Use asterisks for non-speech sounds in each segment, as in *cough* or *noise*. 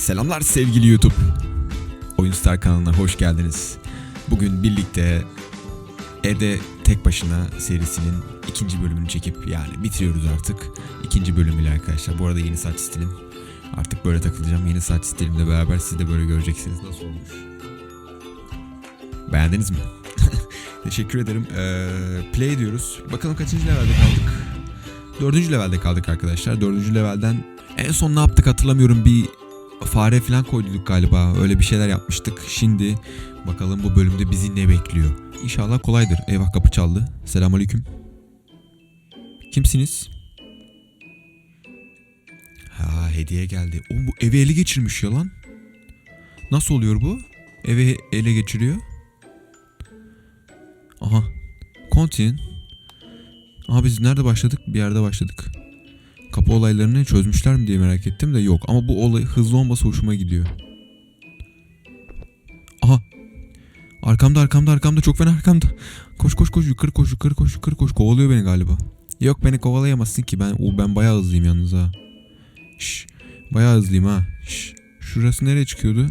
Selamlar sevgili YouTube. Oyunstar kanalına hoş geldiniz. Bugün birlikte Ede Tek Başına serisinin ikinci bölümünü çekip yani bitiriyoruz artık. İkinci bölümüyle arkadaşlar. Bu arada yeni saç stilim. Artık böyle takılacağım. Yeni saç stilimle beraber siz de böyle göreceksiniz. Nasıl olmuş? Beğendiniz mi? *laughs* Teşekkür ederim. Ee, play diyoruz. Bakalım kaçıncı levelde kaldık? Dördüncü levelde kaldık arkadaşlar. Dördüncü levelden en son ne yaptık hatırlamıyorum. Bir fare falan koyduk galiba. Öyle bir şeyler yapmıştık. Şimdi bakalım bu bölümde bizi ne bekliyor. İnşallah kolaydır. Eyvah kapı çaldı. Selamünaleyküm. Kimsiniz? Ha hediye geldi. O bu evi ele geçirmiş ya lan. Nasıl oluyor bu? Evi ele geçiriyor. Aha. Continue. Aha biz nerede başladık? Bir yerde başladık. Kapı olaylarını çözmüşler mi diye merak ettim de yok. Ama bu olay hızlı olması hoşuma gidiyor. Aha. Arkamda arkamda arkamda çok fena arkamda. Koş koş koş yukarı koş yukarı koş yukarı koş. Kovalıyor beni galiba. Yok beni kovalayamazsın ki ben o ben bayağı hızlıyım yalnız ha. Şş, bayağı hızlıyım ha. Şş, şurası nereye çıkıyordu?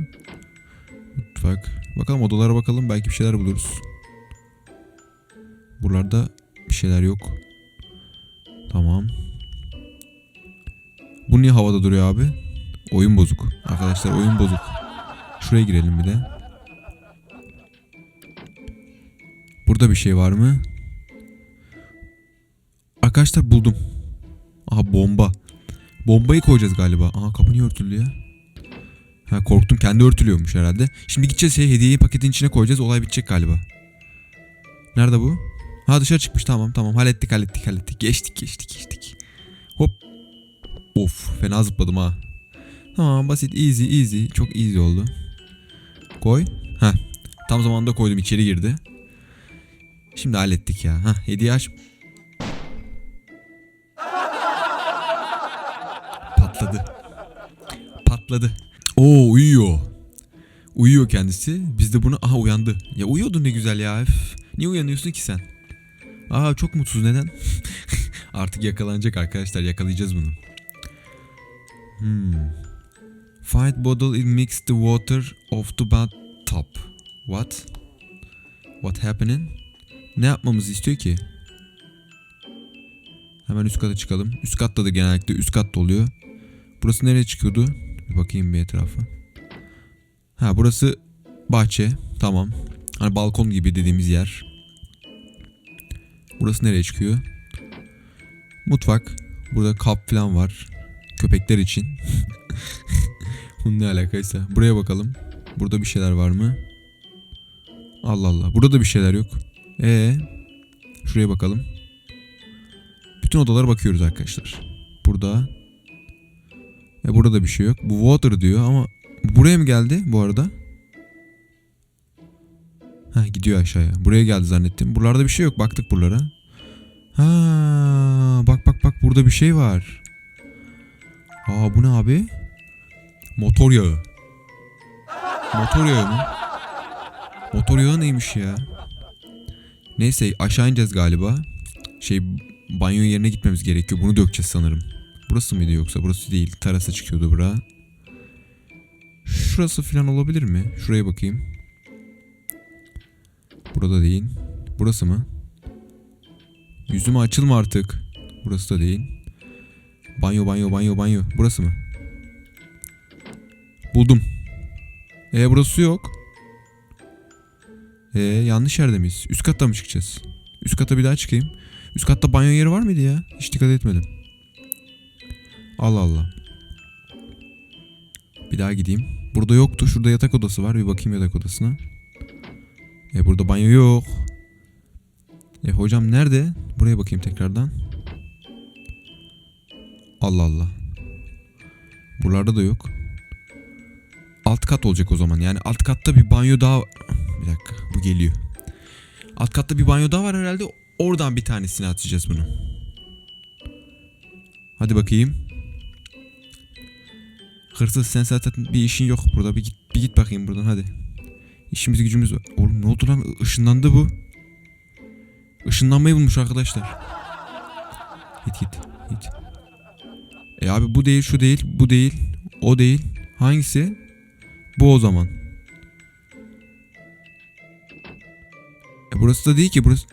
Mutfak. Bakalım odalara bakalım belki bir şeyler buluruz. Buralarda bir şeyler yok. Tamam. Bu niye havada duruyor abi? Oyun bozuk. Arkadaşlar oyun bozuk. Şuraya girelim bir de. Burada bir şey var mı? Arkadaşlar buldum. Aha bomba. Bombayı koyacağız galiba. Aha kapı niye örtülü ya? Ha korktum kendi örtülüyormuş herhalde. Şimdi gideceğiz şey hediyeyi paketin içine koyacağız. Olay bitecek galiba. Nerede bu? Ha dışarı çıkmış tamam tamam hallettik hallettik hallettik. Geçtik geçtik geçtik. Hop Of fena zıpladım ha. Tamam basit easy easy. Çok easy oldu. Koy. Ha. Tam zamanında koydum içeri girdi. Şimdi hallettik ya. Ha hediye aç. Patladı. Patladı. Oo uyuyor. Uyuyor kendisi. Biz de bunu aha uyandı. Ya uyuyordun ne güzel ya. Üf. Niye uyanıyorsun ki sen? Aa çok mutsuz neden? *laughs* Artık yakalanacak arkadaşlar yakalayacağız bunu. Hmm. Find bottle and mix the water of the bathtub. What? What happening? Ne yapmamızı istiyor ki? Hemen üst kata çıkalım. Üst katta da genellikle üst katta oluyor. Burası nereye çıkıyordu? Bir bakayım bir etrafa. Ha burası bahçe. Tamam. Hani balkon gibi dediğimiz yer. Burası nereye çıkıyor? Mutfak. Burada kap falan var. Köpekler için. *laughs* Bunun ne alakaysa. Buraya bakalım. Burada bir şeyler var mı? Allah Allah. Burada da bir şeyler yok. Ee, şuraya bakalım. Bütün odalara bakıyoruz arkadaşlar. Burada. E burada da bir şey yok. Bu water diyor ama buraya mı geldi bu arada? Ha gidiyor aşağıya. Buraya geldi zannettim. Buralarda bir şey yok. Baktık buralara. Ha bak bak bak burada bir şey var. Aa bu ne abi? Motor yağı. Motor yağı mı? Motor yağı neymiş ya? Neyse aşağı ineceğiz galiba. Şey banyo yerine gitmemiz gerekiyor. Bunu dökeceğiz sanırım. Burası mıydı yoksa? Burası değil. Terasa çıkıyordu bura. Şurası falan olabilir mi? Şuraya bakayım. Burada değil. Burası mı? Yüzüme açılma artık. Burası da değil. Banyo banyo banyo banyo. Burası mı? Buldum. E burası yok. E yanlış yerde miyiz? Üst katta mı çıkacağız? Üst kata bir daha çıkayım. Üst katta banyo yeri var mıydı ya? Hiç dikkat etmedim. Allah Allah. Bir daha gideyim. Burada yoktu. Şurada yatak odası var. Bir bakayım yatak odasına. E burada banyo yok. E hocam nerede? Buraya bakayım tekrardan. Allah Allah. Buralarda da yok. Alt kat olacak o zaman. Yani alt katta bir banyo daha... Bir dakika bu geliyor. Alt katta bir banyo daha var herhalde. Oradan bir tanesini atacağız bunu. Hadi bakayım. Hırsız sen zaten bir işin yok burada. Bir git, bir git bakayım buradan hadi. İşimiz gücümüz var. Oğlum ne oldu lan? Işınlandı bu. Işınlanmayı bulmuş arkadaşlar. Git git git. E abi bu değil şu değil bu değil o değil Hangisi? Bu o zaman. E burası da değil ki burası.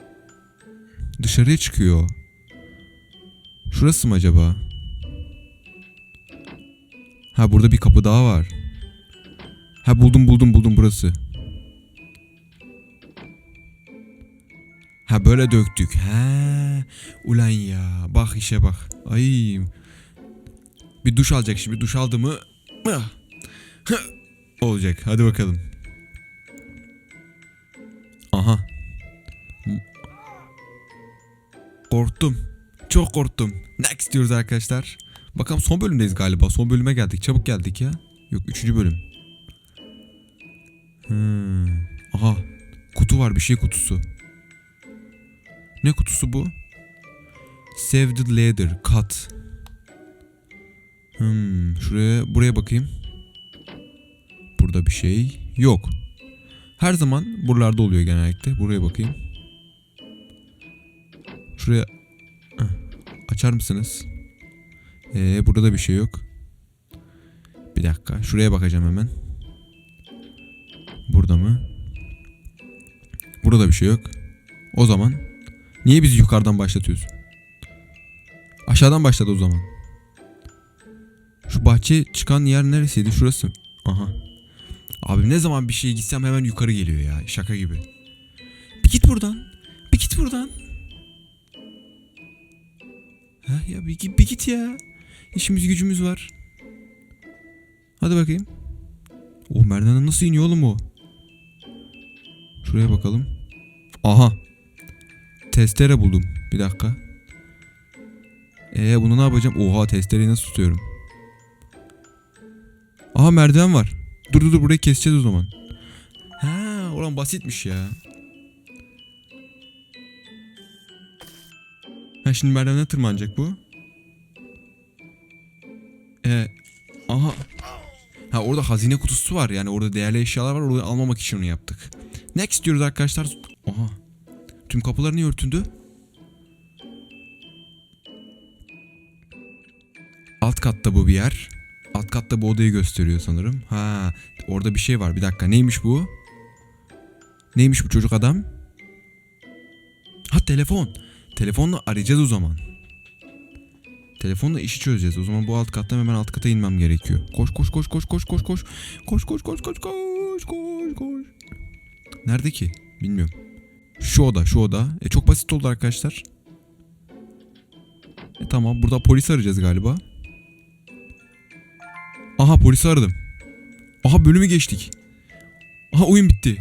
Dışarıya çıkıyor. Şurası mı acaba? Ha burada bir kapı daha var. Ha buldum buldum buldum burası. Ha böyle döktük. Ha. Ulan ya. Bak işe bak. Ay. Bir duş alacak şimdi. Duş aldı mı? Ah. Olacak. Hadi bakalım. Aha. Korktum. Çok korktum. Next diyoruz arkadaşlar. Bakalım son bölümdeyiz galiba. Son bölüme geldik. Çabuk geldik ya. Yok üçüncü bölüm. Hmm. Aha. Kutu var bir şey kutusu. Ne kutusu bu? Save the ladder. Cut. Hmm. Şuraya buraya bakayım. Burada bir şey yok. Her zaman buralarda oluyor genellikle. Buraya bakayım. Şuraya açar mısınız? Ee, burada da bir şey yok. Bir dakika. Şuraya bakacağım hemen. Burada mı? Burada bir şey yok. O zaman niye bizi yukarıdan başlatıyorsun? Aşağıdan başladı o zaman. Bahçe çıkan yer neresiydi? Şurası. Aha. Abi ne zaman bir şeye gitsem hemen yukarı geliyor ya. Şaka gibi. Bir git buradan. Bir git buradan. Ha ya bir, git- bir git ya. İşimiz gücümüz var. Hadi bakayım. O merdivenden nasıl iniyor oğlum o? Şuraya bakalım. Aha. Testere buldum. Bir dakika. Ee bunu ne yapacağım? Oha testereyi nasıl tutuyorum? Aha merdiven var. Dur dur dur burayı keseceğiz o zaman. Ha, oran basitmiş ya. Ha şimdi merdivene tırmanacak bu. Ee, aha. Ha orada hazine kutusu var yani orada değerli eşyalar var orayı almamak için onu yaptık. Next diyoruz arkadaşlar. Oha. Tüm kapılar niye örtündü? Alt katta bu bir yer. Alt katta bu odayı gösteriyor sanırım. Ha, orada bir şey var. Bir dakika. Neymiş bu? Neymiş bu çocuk adam? Ha telefon. Telefonla arayacağız o zaman. Telefonla işi çözeceğiz. O zaman bu alt kattan hemen alt kata inmem gerekiyor. Koş koş koş koş koş koş koş. Koş koş koş koş koş koş koş. Nerede ki? Bilmiyorum. Şu oda, şu oda. E çok basit oldu arkadaşlar. E tamam, burada polis arayacağız galiba. Aha polisi aradım. Aha bölümü geçtik. Aha oyun bitti.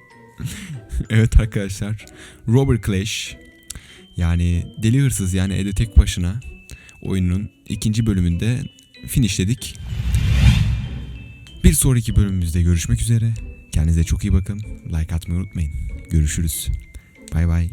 *laughs* evet arkadaşlar. Robert Clash yani deli hırsız yani Edo tek başına oyunun ikinci bölümünde finishledik. Bir sonraki bölümümüzde görüşmek üzere. Kendinize çok iyi bakın. Like atmayı unutmayın. Görüşürüz. Bay bay.